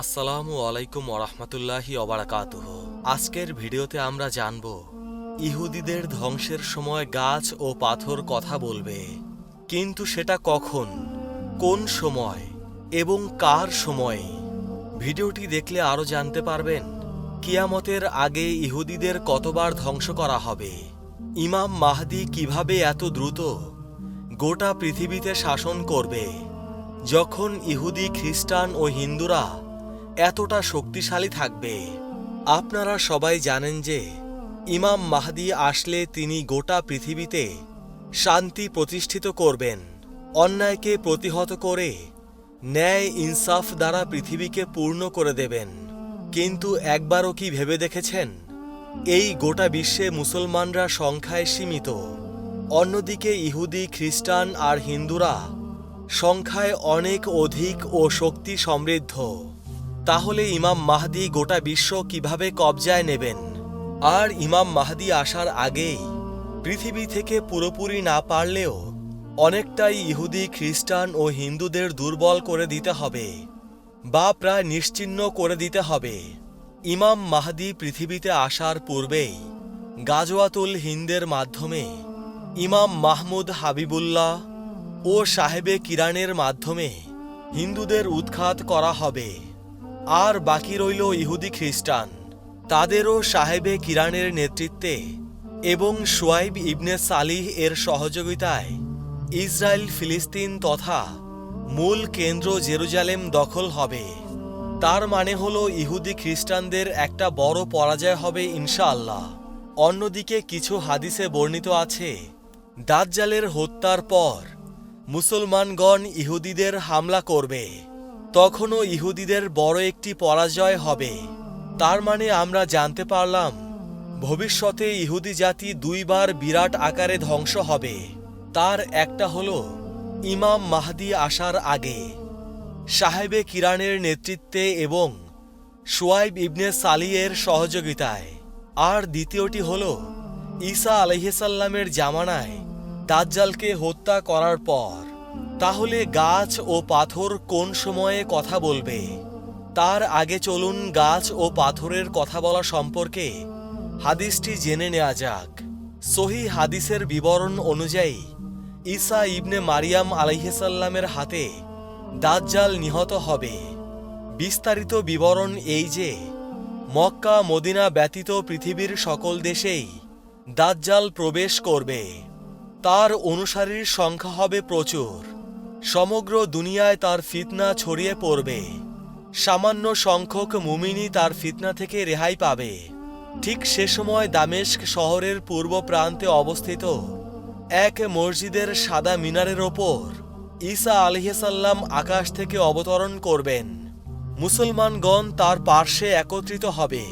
আসসালামু আলাইকুম ওরহমতুল্লাহি অবরাকাতুহ আজকের ভিডিওতে আমরা জানব, ইহুদিদের ধ্বংসের সময় গাছ ও পাথর কথা বলবে, কিন্তু সেটা কখন, কোন সময় এবং কার সময়ে? ভিডিওটি দেখলে আরও জানতে পারবেন, কিয়ামতের আগে ইহুদিদের কতবার ধ্বংস করা হবে, ইমাম মাহদি কীভাবে এত দ্রুত গোটা পৃথিবীতে শাসন করবে, যখন ইহুদি, খ্রিস্টান ও হিন্দুরা এতটা শক্তিশালী থাকবে। আপনারা সবাই জানেন যে, ইমাম মাহদি আসলে তিনি গোটা পৃথিবীতে শান্তি প্রতিষ্ঠিত করবেন, অন্যায়কে প্রতিহত করে, ন্যায় ইনসাফ দ্বারা পৃথিবীকে পূর্ণ করে দেবেন। কিন্তু একবারও কি ভেবে দেখেছেন? এই গোটা বিশ্বে মুসলমানরা সংখ্যায় সীমিত। অন্যদিকে ইহুদি, খ্রিস্টান আর হিন্দুরা সংখ্যায় অনেক অধিক ও শক্তি সমৃদ্ধ। তাহলে ইমাম মাহদি গোটা বিশ্ব কীভাবে কবজায় নেবেন? আর ইমাম মাহদি আসার আগেই পৃথিবী থেকে পুরোপুরি না পারলেও অনেকটাই ইহুদি, খ্রিস্টান ও হিন্দুদের দুর্বল করে দিতে হবে বা প্রায় নিশ্চিহ্ন করে দিতে হবে। ইমাম মাহদি পৃথিবীতে আসার পূর্বেই গাজওয়াতুল হিন্দের মাধ্যমে ইমাম মাহমুদ হাবিবুল্লাহ ও সাহেবে কিরানের মাধ্যমে হিন্দুদের উৎখাত করা হবে। আর বাকি রইল ইহুদি খ্রিস্টান। তাদেরও সাহেবে কিরানের নেতৃত্বে এবং সোয়াইব ইবনে সালিহ এর সহযোগিতায় ইসরায়েল ফিলিস্তিন তথা মূল কেন্দ্র জেরুজালেম দখল হবে। তার মানে হলো ইহুদি খ্রিস্টানদের একটা বড় পরাজয় হবে ইনশাআল্লাহ। অন্যদিকে কিছু হাদিসে বর্ণিত আছে, দাজ্জালের হত্যার পর মুসলমানগণ ইহুদিদের হামলা করবে। তখনও ইহুদিদের বড় একটি পরাজয় হবে। তার মানে আমরা জানতে পারলাম, ভবিষ্যতে ইহুদি জাতি দুইবার বিরাট আকারে ধ্বংস হবে। তার একটা হল, ইমাম মাহদি আসার আগে। সাহেবে কিরানের নেতৃত্বে এবং সোয়াইব ইবনে সালিয়ের সহযোগিতায়। আর দ্বিতীয়টি হল, ঈসা আলহিসাল্লামের জামানায় দাজ্জালকে হত্যা করার পর। তাহলে গাছ ও পাথর কোন সময়ে কথা বলবে? তার আগে চলুন গাছ ও পাথরের কথা বলা সম্পর্কে হাদিসটি জেনে নেওয়া যাক। সহি হাদিসের বিবরণ অনুযায়ী, ঈসা ইবনে মারিয়াম আলাইহিসাল্লামের হাতে দাজ্জাল নিহত হবে। বিস্তারিত বিবরণ এই যে, মক্কা, মদিনা ব্যতীত পৃথিবীর সকল দেশেই দাজ্জাল প্রবেশ করবে। তার অনুসারীর সংখ্যা হবে প্রচুর। সমগ্র দুনিয়ায় তার ফিতনা ছড়িয়ে পড়বে। সামান্য সংখ্যক মুমিনি তার ফিতনা থেকে রেহাই পাবে। ঠিক সে সময় দামেস্ক শহরের পূর্ব প্রান্তে অবস্থিত এক মসজিদের সাদা মিনারের ওপর ঈসা আলহিসাল্লাম আকাশ থেকে অবতরণ করবেন। মুসলমানগণ তার পার্শ্বে একত্রিত হবে।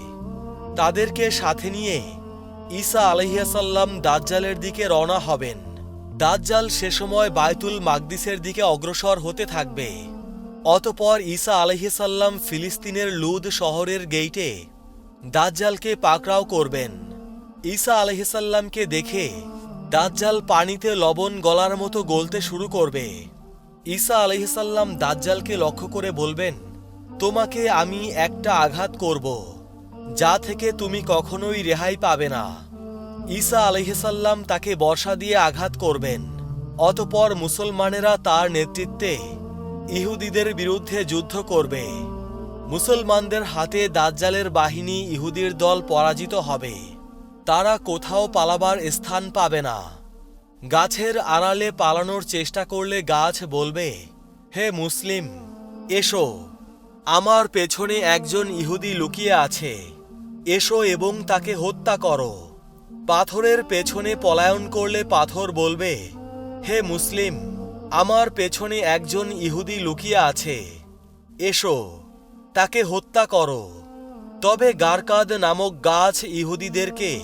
তাদেরকে সাথে নিয়ে ঈসা আলহিয়াসাল্লাম দাজ্জালের দিকে রওনা হবেন। দাজ্জাল সে সময় বায়তুল মাকদিসের দিকে অগ্রসর হতে থাকবে। অতপর ঈসা আলহিসাল্লাম ফিলিস্তিনের লুদ শহরের গেইটে দাজ্জালকে পাকড়াও করবেন। ঈসা আলহিসাল্লামকে দেখে দাজ্জাল পানিতে লবণ গলার মতো গলতে শুরু করবে। ঈসা আলহিসাল্লাম দাজ্জালকে লক্ষ্য করে বলবেন, তোমাকে আমি একটা আঘাত করব, যা থেকে তুমি কখনোই রেহাই পাবে না। ঈসা আলহিসাল্লাম তাকে বর্ষা দিয়ে আঘাত করবেন। অতপর মুসলমানেরা তার নেতৃত্বে ইহুদিদের বিরুদ্ধে যুদ্ধ করবে। মুসলমানদের হাতে দাজ্জালের বাহিনী ইহুদির দল পরাজিত হবে। তারা কোথাও পালাবার স্থান পাবে না। গাছের আড়ালে পালানোর চেষ্টা করলে গাছ বলবে, হে মুসলিম, এসো। আমার পেছনে একজন ইহুদি লুকিয়ে আছে। এসো এবং তাকে হত্যা করো। পাথরের পেছনে পলায়ন করলে পাথর বলবে, হে মুসলিম, আমার পেছনে একজন ইহুদি লুকিয়ে আছে। এসো, তাকে হত্যা করো। তবে গারকাদ নামক গাছ ইহুদিদেরকে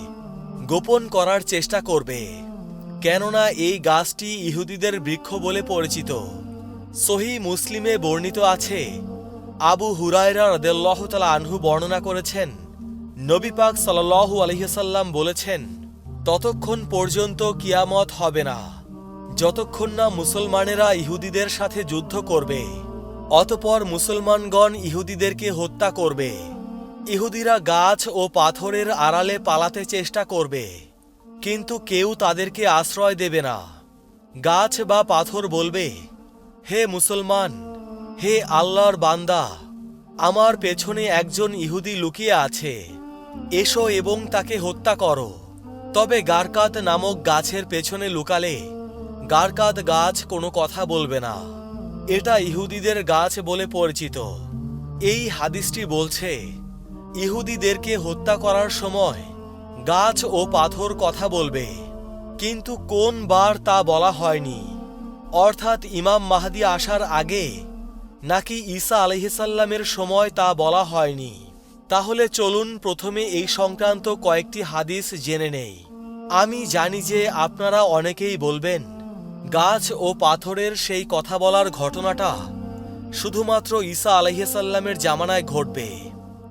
গোপন করার চেষ্টা করবে, কেননা এই গাছটি ইহুদিদের বৃক্ষ বলে পরিচিত। সহি মুসলিমে বর্ণিত আছে, আবু হুরায়রা রদেল্লাহ তালা আনহু বর্ণনা করেছেন নবী পাক সাল্লাহু আলহিসাল্লাম বলেছেন, ততক্ষণ পর্যন্ত কিয়ামত হবে না। যতক্ষণ না মুসলমানেরা ইহুদিদের সাথে যুদ্ধ করবে, অতপর মুসলমানগণ ইহুদিদেরকে হত্যা করবে। ইহুদিরা গাছ ও পাথরের আড়ালে পালাতে চেষ্টা করবে, কিন্তু কেউ তাদেরকে আশ্রয় দেবে না। গাছ বা পাথর বলবে, হে মুসলমান, হে আল্লাহর বান্দা, আমার পেছনে একজন ইহুদি লুকিয়ে আছে। এসো এবং তাকে হত্যা করো। তবে গারকাত নামক গাছের পেছনে লুকালে গারকাত গাছ কোনো কথা বলবে না। এটা ইহুদিদের গাছ বলে পরিচিত। এই হাদিসটি বলছে, ইহুদিদেরকে হত্যা করার সময় গাছ ও পাথর কথা বলবে, কিন্তু কোন বার তা বলা হয়নি। অর্থাৎ ইমাম মাহাদি আসার আগে নাকি ঈসা আলহিসাল্লামের সময় তা বলা হয়নি। তাহলে চলুন প্রথমে এই সংক্রান্ত কয়েকটি হাদিস জেনে নেই। আমি জানি যে আপনারা অনেকেই বলবেন, গাছ ও পাথরের সেই কথা বলার ঘটনাটা শুধুমাত্র ঈসা আলহিসাল্লামের জামানায় ঘটবে।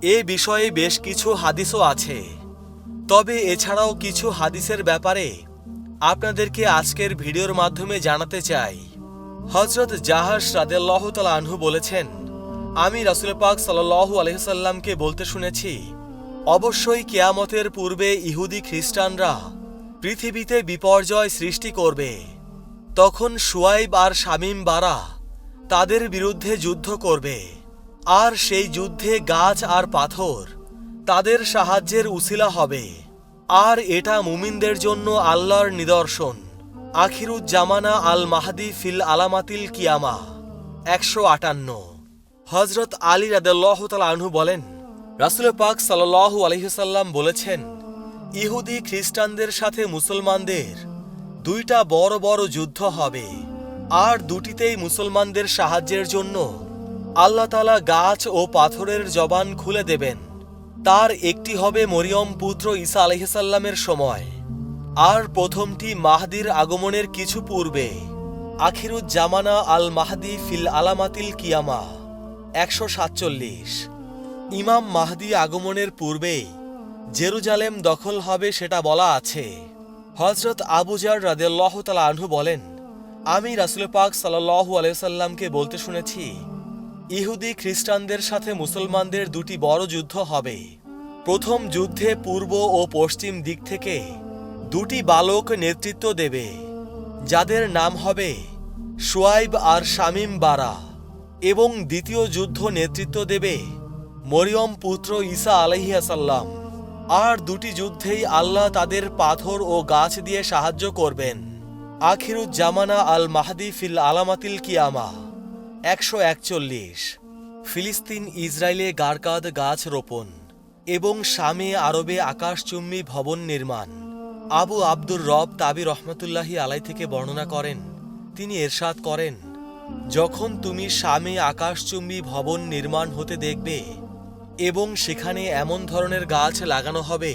এ বিষয়ে বেশ কিছু হাদিসও আছে। তবে এছাড়াও কিছু হাদিসের ব্যাপারে আপনাদেরকে আজকের ভিডিওর মাধ্যমে জানাতে চাই। হজরত জাহাজ রাদেল্লাহ তালা আনহু বলেছেন আমি রাসুল পাক সাল্লাহু আলহিসাল্লামকে বলতে শুনেছি, অবশ্যই কেয়ামতের পূর্বে ইহুদি খ্রিস্টানরা পৃথিবীতে বিপর্যয় সৃষ্টি করবে। তখন সুয়াইব আর শামিম বারা তাদের বিরুদ্ধে যুদ্ধ করবে। আর সেই যুদ্ধে গাছ আর পাথর তাদের সাহায্যের উসিলা হবে। আর এটা মুমিনদের জন্য আল্লাহর নিদর্শন। আখিরুজ্জামানা আল মাহাদি ফিল আলামাতিল কিয়ামা, একশো আটান্ন। হজরত আলী রাদেল্লাহ আনহু বলেন, রাসুল পাক সাল্লাহ আলহিসাল্লাম বলেছেন, ইহুদি খ্রিস্টানদের সাথে মুসলমানদের দুইটা বড় বড় যুদ্ধ হবে, আর দুটিতেই মুসলমানদের সাহায্যের জন্য আল্লাহ তালা গাছ ও পাথরের জবান খুলে দেবেন। তার একটি হবে মরিয়ম পুত্র ঈসা আলহিসাল্লামের সময়, আর প্রথমটি মাহদির আগমনের কিছু পূর্বে, আখিরুজ্জামানা আল মাহদি ফিল আলামাতিল কিয়ামা। একশো সাতচল্লিশ। ইমাম মাহদি আগমনের পূর্বেই জেরুজালেম দখল হবে সেটা বলা আছে। হজরত আবুজার রাদেল্লাহ তালা আনহু বলেন, আমি রাসুল পাক সাল্লাহু আলাইসাল্লামকে বলতে শুনেছি, ইহুদি খ্রিস্টানদের সাথে মুসলমানদের দুটি বড় যুদ্ধ হবে। প্রথম যুদ্ধে পূর্ব ও পশ্চিম দিক থেকে দুটি বালক নেতৃত্ব দেবে, যাদের নাম হবে সোয়াইব আর শামিম বারা। এবং দ্বিতীয় যুদ্ধ নেতৃত্ব দেবে মরিয়ম পুত্র ঈসা আলহিয়াসাল্লাম আর দুটি যুদ্ধেই আল্লাহ তাদের পাথর ও গাছ দিয়ে সাহায্য করবেন। আখিরুজ্জামানা আল মাহাদি ফিল আলামাতিল কিয়ামা। একশো একচল্লিশ। ফিলিস্তিন ইসরায়েলে গারকাদ গাছ রোপণ এবং শামে আরবে আকাশচুম্বী ভবন নির্মাণ। আবু আব্দুর রব তাবি রহমতুল্লাহি আলাই থেকে বর্ণনা করেন। তিনি এরশাদ করেন। যখন তুমি শামে আকাশচুম্বী ভবন নির্মাণ হতে দেখবে এবং সেখানে এমন ধরনের গাছ লাগানো হবে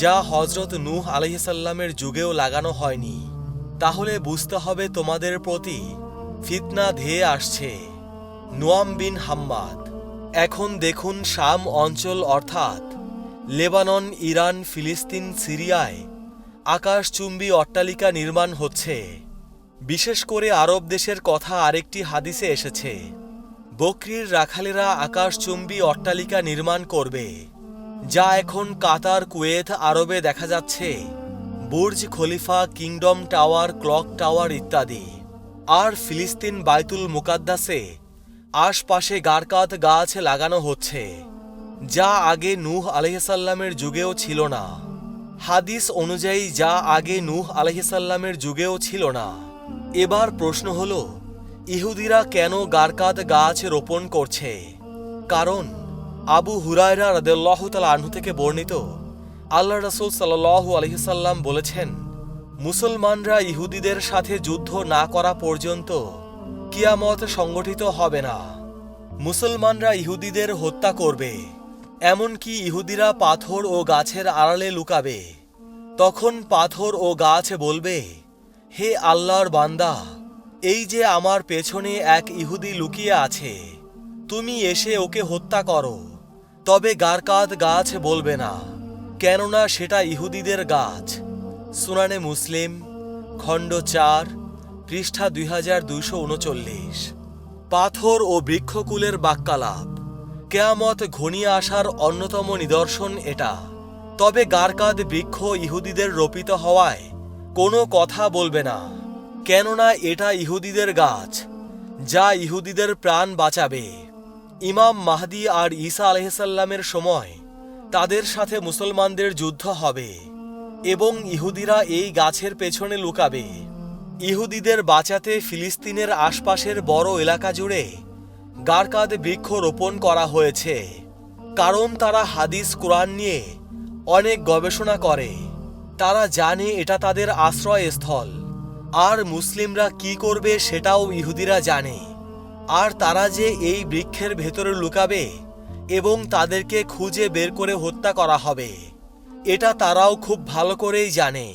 যা হজরত নূহ আলহিসাল্লামের যুগেও লাগানো হয়নি, তাহলে বুঝতে হবে তোমাদের প্রতি ফিতনা ধেয়ে আসছে। নোয়াম বিন হাম্মাদ, এখন দেখুন শাম অঞ্চল অর্থাৎ লেবানন, ইরান, ফিলিস্তিন, সিরিয়ায় আকাশচুম্বী অট্টালিকা নির্মাণ হচ্ছে। বিশেষ করে আরব দেশের কথা আরেকটি হাদিসে এসেছে, বকরির রাখালেরা আকাশচুম্বী অট্টালিকা নির্মাণ করবে, যা এখন কাতার, কুয়েত, আরবে দেখা যাচ্ছে, Burj Khalifa, kingdom tower, clock tower ইত্যাদি। আর ফিলিস্তিন বাইতুল মুকাদ্দাসে আশপাশে গারকাত গাছ লাগানো হচ্ছে, যা আগে নূহ আলহিসাল্লামের যুগেও ছিল না। হাদিস অনুযায়ী যা আগে নূহ আলহিসাল্লামের যুগেও ছিল না। এবার প্রশ্ন হল, ইহুদিরা কেন গারকাত গাছ রোপণ করছে? কারণ, আবু হুরায়রা রাদেল্লাহ তাল থেকে বর্ণিত, আল্লাহ রসুল সাল্লাহ আলহিসাল্লাম বলেছেন, মুসলমানরা ইহুদিদের সাথে যুদ্ধ না করা পর্যন্ত কিয়ামত সংগঠিত হবে না। মুসলমানরা ইহুদিদের হত্যা করবে, এমনকি ইহুদিরা পাথর ও গাছের আড়ালে লুকাবে। তখন পাথর ও গাছ বলবে হে আল্লাহর বান্দা, এই যে আমার পেছনে এক ইহুদি লুকিয়ে আছে, তুমি এসে ওকে হত্যা করো, তবে গারকাত গাছ বলবে না, কেননা সেটা ইহুদিদের গাছ। সুনানে মুসলিম, খণ্ড চার, পৃষ্ঠা দুই হাজার দুইশো উনচল্লিশ। পাথর ও বৃক্ষকুলের বাক্যালাপ, কেয়ামত ঘনিয়ে আসার অন্যতম নিদর্শন এটা। তবে গারকাদ বৃক্ষ ইহুদিদের রোপিত হওয়ায় কোনো কথা বলবে না, কেননা এটা ইহুদিদের গাছ, যা ইহুদিদের প্রাণ বাঁচাবে। ইমাম মাহদি আর ঈসা আলহিসাল্লামের সময় তাদের সাথে মুসলমানদের যুদ্ধ হবে, এবং ইহুদিরা এই গাছের পেছনে লুকাবে। ইহুদিদের বাঁচাতে ফিলিস্তিনের আশপাশের বড় এলাকা জুড়ে গারকাদ বৃক্ষ রোপণ করা হয়েছে, কারণ তারা হাদিস কোরআন নিয়ে অনেক গবেষণা করে। তারা জানে এটা তাদের আশ্রয়স্থল। আর মুসলিমরা কি করবে সেটাও ইহুদিরা জানে। আর তারা যে এই বৃক্ষের ভেতরে লুকাবে এবং তাদেরকে খুঁজে বের করে হত্যা করা হবে, এটা তারাও খুব ভালো করেই জানে।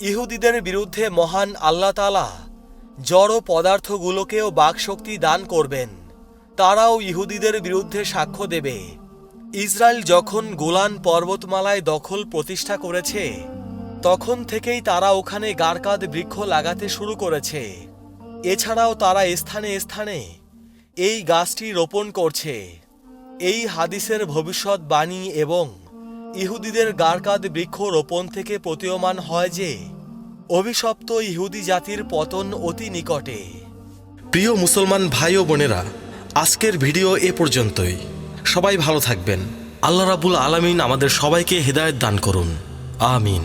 ইহুদিদের বিরুদ্ধে মহান আল্লাহ তালা জড় পদার্থগুলোকেও বাকশক্তি দান করবেন। তারাও ইহুদিদের বিরুদ্ধে সাক্ষ্য দেবে। ইসরায়েল যখন গোলান পর্বতমালায় দখল প্রতিষ্ঠা করেছে তখন থেকেই তারা ওখানে গারকাদ বৃক্ষ লাগাতে শুরু করেছে। এছাড়াও তারা স্থানে স্থানে এই গাছটি রোপণ করছে। এই হাদিসের ভবিষ্যৎবাণী এবং ইহুদিদের গারকাদ বৃক্ষ রোপণ থেকে প্রতীয়মান হয় যে, অভিশপ্ত ইহুদি জাতির পতন অতি নিকটে। প্রিয় মুসলমান ভাই ও বোনেরা, আজকের ভিডিও এ পর্যন্তই। সবাই ভালো থাকবেন। আল্লাহ রাবুল আলামিন আমাদের সবাইকে হেদায়েত দান করুন। আমিন।